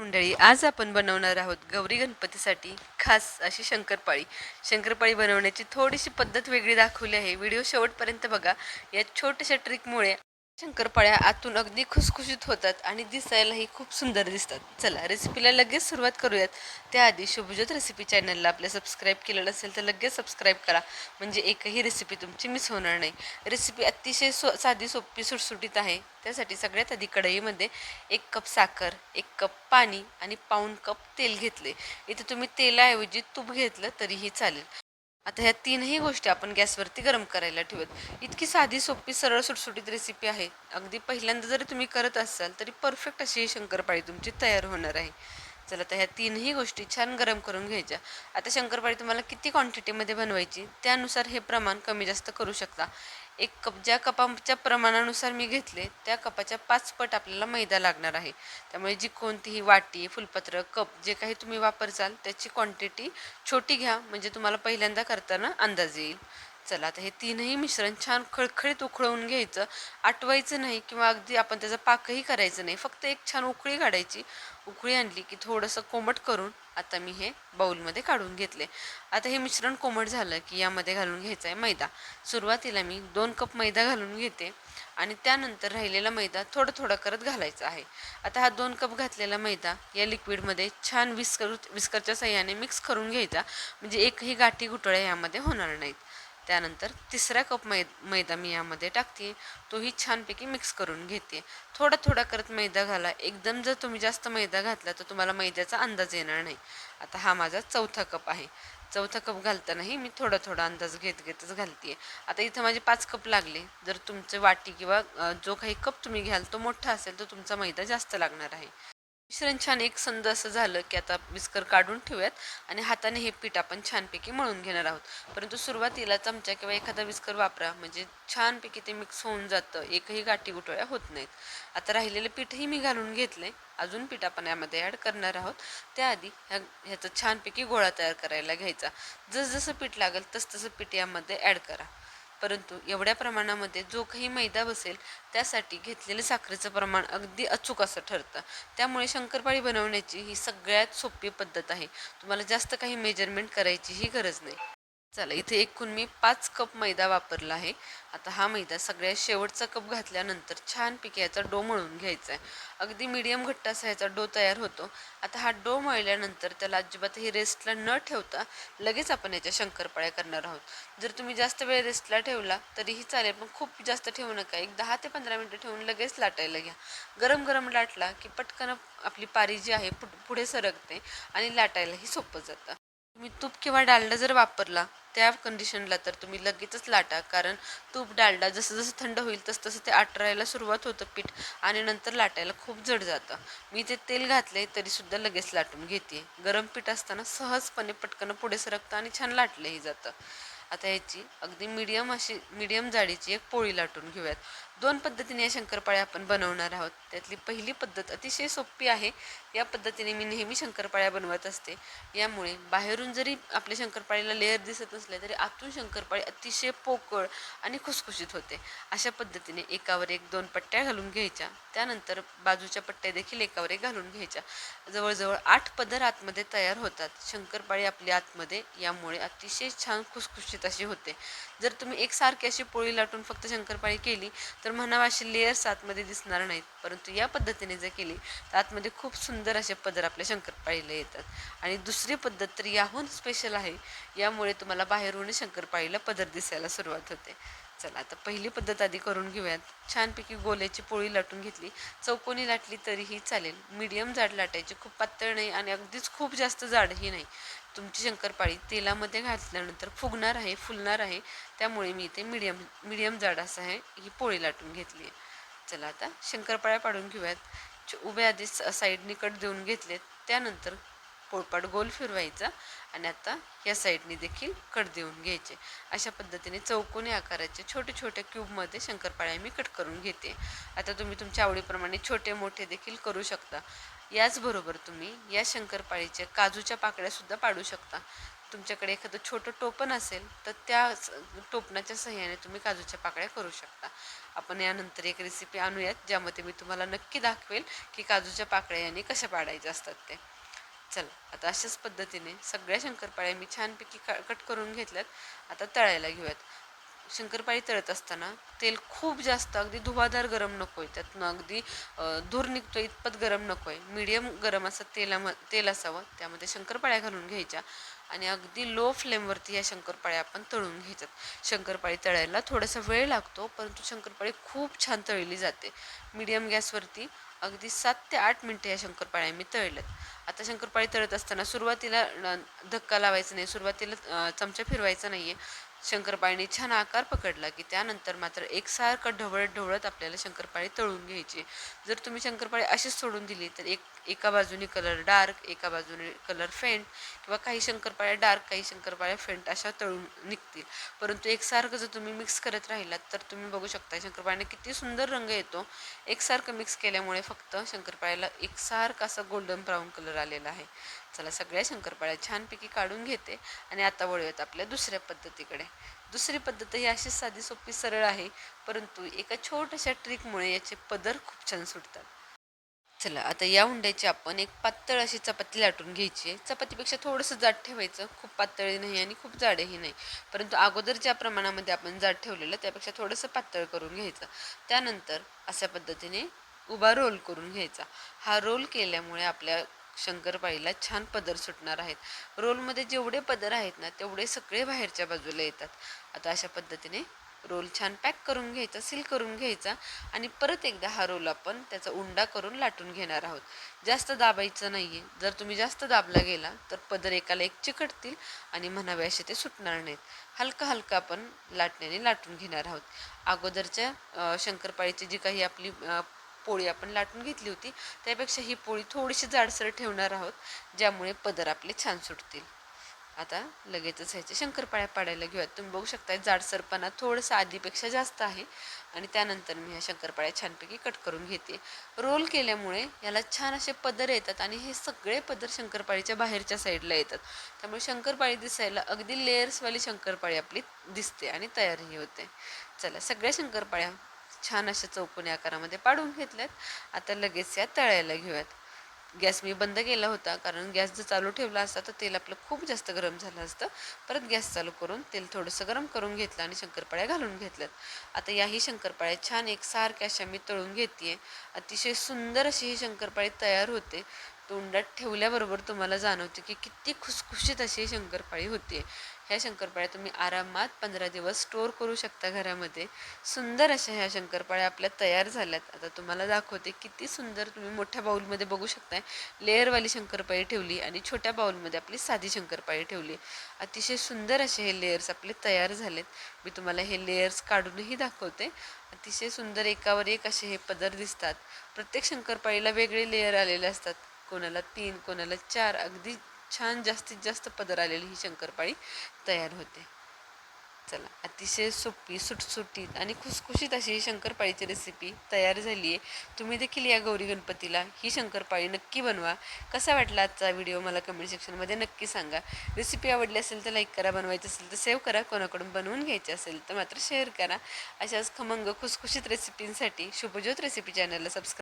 मंडळी आज आपण बनवणार आहोत गौरी गणपतीसाठी खास अशी शंकरपाळी. शंकरपाळी बनवण्याची थोडीशी पद्धत वेगळी दाखवली आहे. व्हिडिओ शेवटपर्यंत बघा. या छोट्याशा ट्रिकमुळे शंकरपाळ्या आतून अगदी खुसखुशीत होतात आणि दिसायलाही खूप सुंदर दिसतात. चला रेसिपीला लगेच सुरुवात करूयात. त्याआधी शुभज्योत रेसिपी चॅनलला आपल्या सबस्क्राईब केलेलं असेल तर लगेच सबस्क्राईब करा. म्हणजे एकही रेसिपी तुमची मिस होणार नाही. रेसिपी अतिशय सो साधी सोपी सुटसुटीत आहे. त्यासाठी सगळ्यात आधी कढईमध्ये एक कप साखर एक कप पाणी आणि पाऊण कप तेल घेतले. इथे तुम्ही तेलाऐवजी तूप घेतलं तरीही चालेल. आता ह्या तीनही गोष्टी आपण गॅसवरती गरम करायला ठेवत इतकी साधी सोपी सरळ सुटसुटीत रेसिपी आहे. अगदी पहिल्यांदा जरी तुम्ही करत असाल तरी परफेक्ट अशी ही शंकरपाळी तुमची तयार होणार आहे. चला तर ह्या तीनही गोष्टी छान गरम करून घ्यायच्या. आता शंकरपाळी तुम्हाला किती क्वांटिटीमध्ये बनवायची त्यानुसार हे प्रमाण कमी जास्त करू शकता. एक कप ज्या कपाच्या प्रमाणानुसार मी घेतले त्या कपाच्या पाच पट आपल्याला मैदा लागणार आहे. त्यामुळे जी कोणतीही वाटी फुलपत्र कप जे काही तुम्ही वापरचाल त्याची क्वांटिटी छोटी घ्या म्हणजे तुम्हाला पहिल्यांदा करताना अंदाज येईल. चला आता हे तीनही मिश्रण छान खळखळीत उकळवून घ्यायचं. आटवायचं नाही किंवा अगदी आपण त्याचा पाकही करायचं नाही. फक्त एक छान उकळी काढायची. उकळी आणली की थोडंसं कोमट करून आता मी हे बाऊलमध्ये काढून घेतले. आता हे मिश्रण कोमट झालं की यामध्ये घालून घ्यायचं आहे मैदा. सुरुवातीला मी दोन कप मैदा घालून घेते आणि त्यानंतर राहिलेला मैदा थोडं थोडं करत घालायचा आहे. आता हा दोन कप घातलेला मैदा या लिक्विडमध्ये छान विस्कर विस्करच्या सहाय्याने मिक्स करून घ्यायचा. म्हणजे एकही गाठी घुटळ्या यामध्ये होणार नाहीत. त्यानंतर तिसरा कप मै मैदा मी यामध्ये टाकते. तोही छानपैकी मिक्स करून घेते. थोडा थोडा करत मैदा घाला. एकदम जर तुम्ही जास्त मैदा घातला तर तुम्हाला मैद्याचा अंदाज येणार नाही. आता हा माझा चौथा कप आहे. चौथा कप घालतानाही मी थोडा थोडा अंदाज घेत घेतच घालते आता इथं माझे पाच कप लागले. जर तुमचे वाटी किंवा जो काही कप तुम्ही घ्याल तो मोठा असेल तर तुमचा मैदा जास्त लागणार आहे. मिश्रण छान एक संद असं झालं की आता विस्कर काढून ठेवूयात आणि हाताने हे पीठ आपण छानपैकी मळून घेणार आहोत. परंतु सुरुवातीला चमचा किंवा एखादा विस्कर वापरा म्हणजे छानपैकी ते मिक्स होऊन जातं एकही गाठी गुटोळ्या होत नाहीत. आता राहिलेलं पीठही मी घालून घेतलं आहे अजून पीठ आपण यामध्ये ॲड करणार आहोत. त्याआधी ह्या ह्याचा छानपैकी गोळा तयार करायला घ्यायचा. जसजसं पीठ लागेल तसतसं पीठ यामध्ये ॲड करा. परंतु एवढ्या प्रमाणामध्ये जो काही मैदा बसेल त्यासाठी घेतलेलं साखरेचं प्रमाण अगदी अचूक असं ठरतं. त्यामुळे शंकरपाळी बनवण्याची ही सगळ्यात सोपी पद्धत आहे. तुम्हाला जास्त काही मेजरमेंट करायचीही गरज नाही. चला इथे एकूण मी पाच कप मैदा वापरला आहे. आता हा मैदा सगळ्यात शेवटचा कप घातल्यानंतर छानपैकी याचा डो मळून घ्यायचा आहे. अगदी मीडियम घट्ट असा डो तयार होतो. आता हा डो मळल्यानंतर त्याला अजिबातही रेस्टला न ठेवता लगेच आपण याच्या शंकरपाळ्या करणार आहोत. जर तुम्ही जास्त वेळ रेस्टला ठेवला तरीही चालेल पण खूप जास्त ठेवू नका. एक दहा ते पंधरा मिनटं ठेवून लगेच लाटायला घ्या. गरम गरम लाटला की पटकन आपली पारी जी आहे पुढे सरकते आणि लाटायलाही सोपं जातं. तुम्ही तूप किंवा डालडा जर वापरला त्या कंडिशनला तर तुम्ही लगेचच लाटा. कारण तूप डालडा जसं जसं थंड होईल तसं तसं ते आटरायला सुरुवात होतं पीठ आणि नंतर लाटायला खूप जड जातं. मी ते तेल घातले तरीसुद्धा लगेच लाटून घेते. गरम पीठ असताना सहजपणे पटकन पुढे सरकतं आणि छान लाटलंही जातं. आता ह्याची अगदी मीडियम अशी मीडियम जाडीची एक पोळी लाटून घेऊयात. दोन पद्धतीने या शंकरपाळ्या आपण बनवणार आहोत. त्यातली पहिली पद्धत अतिशय सोपी आहे. या पद्धतीने मी नेहमी शंकरपाळ्या बनवत असते. यामुळे बाहेरून जरी आपल्या शंकरपाळीला लेअर दिसत नसले तरी आतून शंकरपाळी अतिशय पोकळ आणि खुसखुशीत होते. अशा पद्धतीने एकावर एक दोन पट्ट्या घालून घ्यायच्या. त्यानंतर बाजूच्या पट्ट्या देखील एकावर एक घालून घ्यायच्या. जवळजवळ आठ पदर आतमध्ये तयार होतात. शंकरपाळी आपल्या आतमध्ये यामुळे अतिशय छान खुसखुशीत अशी होते. जर तुम्ही एकसारखी अशी पोळी लाटून फक्त शंकरपाळी केली तर तर म्हणावा असे लेयर्स आतमध्ये दिसणार नाहीत. परंतु या पद्धतीने जर केली तर आतमध्ये खूप सुंदर असे पदर आपल्या शंकरपाळीला येतात. आणि दुसरी पद्धत तर याहून स्पेशल आहे. यामुळे तुम्हाला बाहेरून शंकरपाळीला पदर दिसायला सुरुवात होते. चला आता पहिली पद्धत आधी करून घेऊयात. छानपैकी गोल्याची पोळी लाटून घेतली. चौकोनी लाटली तरीही चालेल. मीडियम जाड लाटायची. खूप पातळ नाही आणि अगदीच खूप जास्त जाडही नाही. तुमची शंकरपाळी तेलामध्ये घातल्यानंतर फुगणार आहे फुलणार आहे. त्यामुळे मी इथे मीडियम मीडियम जाड असं आहे ही पोळी लाटून घेतली आहे. चला आता शंकरपाळ्या पाडून घेऊयात. उभे आधी साईडनी कट देऊन घेतलेत. त्यानंतर पोळपाट गोल फिरवायचा आणि आता या साईडने देखील कट देऊन घ्यायचे. अशा पद्धतीने चौकोनी आकाराचे छोटे छोटे क्यूबमध्ये शंकरपाळ्या मी कट करून घेते. आता तुम्ही तुमच्या आवडीप्रमाणे छोटे मोठे देखील करू शकता. याचबरोबर तुम्ही या शंकरपाळीच्या काजूच्या पाकळ्यासुद्धा पाडू शकता. तुमच्याकडे एखादं छोटं टोपण असेल तर त्या स- टोपणाच्या सहाय्याने तुम्ही काजूच्या पाकळ्या करू शकता. आपण यानंतर एक रेसिपी आणूयात ज्यामध्ये मी तुम्हाला नक्की दाखवेल की काजूच्या पाकळ्या यांनी कशा पाडायच्या असतात ते. चला आता अशाच पद्धतीने सगळ्या शंकरपाळ्या मी छानपैकी का कट करून घेतल्यात. आता तळायला घेऊयात. शंकरपाळी तळत असताना तेल खूप जास्त अगदी धुवाधार गरम नको आहे त्यातनं अगदी धूर निघतो इतपत गरम नको आहे मीडियम गरम असं तेलाम तेल असावं. त्यामध्ये शंकरपाळ्या घालून घ्यायच्या आणि अगदी लो फ्लेमवरती या शंकरपाळ्या आपण तळून घ्यायच्यात. शंकरपाळी तळायला थोडासा वेळ लागतो परंतु शंकरपाळी खूप छान तळली जाते. मीडियम गॅसवरती अगदी सात ते आठ मिनटं या शंकरपाळ्या मी तळल्यात. आता शंकरपाळी तळत असताना सुरुवातीला धक्का लावायचा नाही. सुरुवातीला चमचा फिरवायचा नाही आहे शंकरपाळीने छान आकार पकडला की त्यानंतर मात्र एकसारखं ढवळत ढवळत आपल्याला शंकरपाळी तळून घ्यायची. जर तुम्ही शंकरपाळी अशीच सोडून दिली तर एक एका बाजूने कलर डार्क एका बाजूने कलर फेंट किंवा काही शंकरपाळ्या डार्क काही शंकरपाळ्या फेंट अशा तळून निघतील. परंतु एकसारखं जर तुम्ही मिक्स करत राहिलात तर तुम्ही बघू शकता शंकरपाळ्याने किती सुंदर रंग येतो. एकसारखं मिक्स केल्यामुळे फक्त शंकरपाळ्याला एकसारखा असा गोल्डन ब्राऊन कलर आलेला आहे. चला सगळ्या शंकरपाळ्या छानपैकी काढून घेते आणि आता वळूयात आपल्या दुसऱ्या पद्धतीकडे. दुसरी पद्धत ही अशी साधी सोपी सरळ आहे परंतु एका छोट्याशा ट्रिकमुळे याचे पदर खूप छान सुटतात. चला आता या उंड्याची आपण एक पातळ अशी चपाती लाटून घ्यायची आहे. चपातीपेक्षा थोडंसं जाड ठेवायचं. खूप पातळही नाही आणि खूप जाडही नाही. परंतु अगोदर ज्या प्रमाणामध्ये आपण जाड ठेवलेलं त्यापेक्षा थोडंसं पातळ करून घ्यायचं. त्यानंतर अशा पद्धतीने उभा रोल करून घ्यायचा. हा रोल केल्यामुळे आपल्या शंकरपाळीला छान पदर सुटणार आहेत. रोलमध्ये जेवढे पदर आहेत ना तेवढे सगळे बाहेरच्या बाजूला येतात. आता अशा पद्धतीने रोल छान पॅक करून घ्यायचा सील करून घ्यायचा आणि परत एकदा हा रोल आपण त्याचा उंडा करून लाटून घेणार आहोत. जास्त दाबायचं नाही आहे जर तुम्ही जास्त दाबला गेला तर पदर एकाला एक चिकटतील आणि म्हणावे असे ते सुटणार नाहीत. हलका हलका आपण लाटण्याने लाटून घेणार आहोत. अगोदरच्या शंकरपाळीची जी काही आपली पोळी आपण लाटून घेतली होती त्यापेक्षा ही पोळी थोडीशी जाडसर ठेवणार आहोत ज्यामुळे पदर आपले छान सुटतील. आता लगेचच ह्याचे शंकरपाळ्या पाडायला घेऊयात. तुम्ही बघू शकता जाडसरपणा थोडंसं आधीपेक्षा जास्त आहे आणि त्यानंतर मी ह्या शंकरपाळ्या छानपैकी कट करून घेते. रोल केल्यामुळे याला छान असे पदर येतात आणि हे सगळे पदर शंकरपाळीच्या बाहेरच्या साईडला येतात. त्यामुळे शंकरपाळी दिसायला अगदी लेयर्सवाली शंकरपाळी आपली दिसते आणि तयारही होते. चला सगळ्या शंकरपाळ्या छान अशा चौकोनी आकारामध्ये पाडून घेतल्यात. आता लगेच या तळायला घेऊयात. गॅस मी बंद केला होता कारण गॅस जर चालू ठेवला असता तर तेल आपलं खूप जास्त गरम झालं असतं. परत गॅस चालू करून तेल थोडंसं गरम करून घेतलं आणि शंकरपाळ्या घालून घेतल्यात. आता याही शंकरपाळ्या छान एक सारख्या अशा मी तळून घेते अतिशय सुंदर अशी ही शंकरपाळी तयार होते. तोंडात ठेवल्याबरोबर तुम्हाला जाणवते की किती खुसखुशीत अशी ही शंकरपाळी होते ह्या शंकरपाळ्या तुम्ही आरामात पंधरा दिवस स्टोअर करू शकता घरामध्ये. सुंदर अशा ह्या शंकरपाळ्या आपल्या तयार झाल्यात. आता तुम्हाला दाखवते किती सुंदर तुम्ही मोठ्या बाऊलमध्ये बघू शकताय. लेअरवाली शंकरपाळी ठेवली आणि छोट्या बाऊलमध्ये आपली साधी शंकरपाळी ठेवली. अतिशय सुंदर असे हे लेयर्स आपले तयार झालेत. मी तुम्हाला हे लेयर्स काढूनही दाखवते. अतिशय सुंदर एकावर एक असे हे पदर दिसतात. प्रत्येक शंकरपाळीला वेगळे लेयर आलेले असतात. कोणाला तीन कोणाला चार. अगदी छान जास्तीत जास्त पदर आलेली ही शंकरपाळी तयार होते. चला अतिशय सोपी सुटसुटीत आणि खुसखुशीत अशी ही शंकरपाळीची रेसिपी तयार झाली आहे. तुम्ही देखील या गौरी गणपतीला ही शंकरपाळी नक्की बनवा. कसा वाटला आजचा व्हिडिओ मला कमेंट सेक्शनमध्ये नक्की सांगा. रेसिपी आवडली असेल तर लाईक करा बनवायची असेल तर सेव्ह करा कोणाकडून बनवून घ्यायची असेल तर मात्र शेअर करा. अशाच खमंग खुसखुशीत रेसिपींसाठी शुभज्योत रेसिपी चॅनलला सबस्क्राईब